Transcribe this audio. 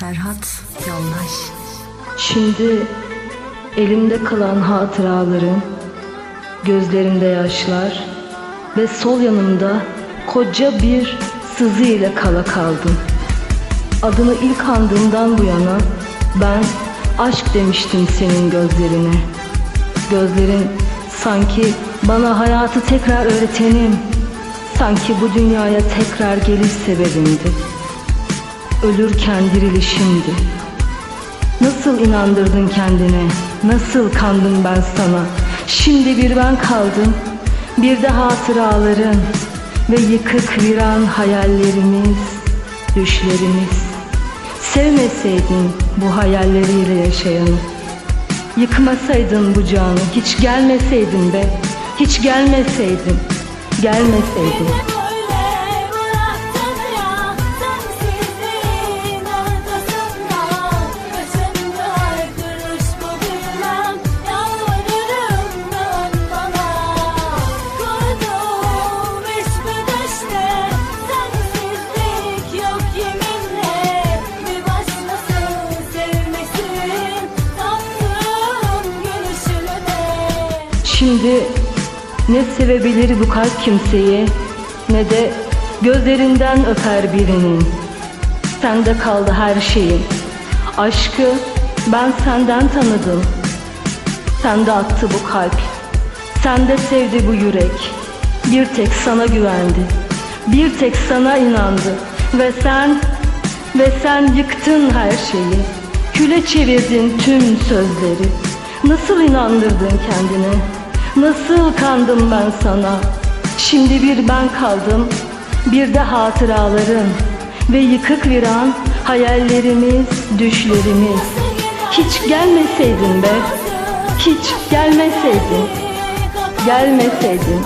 Serhat Yoldaş Şimdi elimde kalan hatıraların, gözlerimde yaşlar ve sol yanımda koca bir sızı ile kala kaldım. Adını ilk andığımdan bu yana ben aşk demiştim senin gözlerine. Gözlerin sanki bana hayatı tekrar öğretenim, sanki bu dünyaya tekrar geliş sebebimdi. Ölürken dirilişimdi. Nasıl inandırdın kendine? Nasıl kandım ben sana? Şimdi bir ben kaldım. Bir de hatıraların ve yıkık viran hayallerimiz, düşlerimiz. Sevmeseydin bu hayalleriyle yaşayanı. Yıkmasaydın bu canı, hiç gelmeseydin be. Hiç gelmeseydin, gelmeseydin. Şimdi ne sevebilir bu kalp kimseyi ne de gözlerinden öper birinin. Sende kaldı her şeyin. Aşkı ben senden tanıdım. Sende attı bu kalp. Sende sevdi bu yürek. Bir tek sana güvendi. Bir tek sana inandı. Ve sen ve sen yıktın her şeyi. Küle çevirdin tüm sözleri. Nasıl inandırdın kendine? Nasıl kandım ben sana? Şimdi bir ben kaldım, bir de hatıraların ve yıkık viran hayallerimiz, düşlerimiz. Hiç gelmeseydin be, hiç gelmeseydin, gelmeseydin.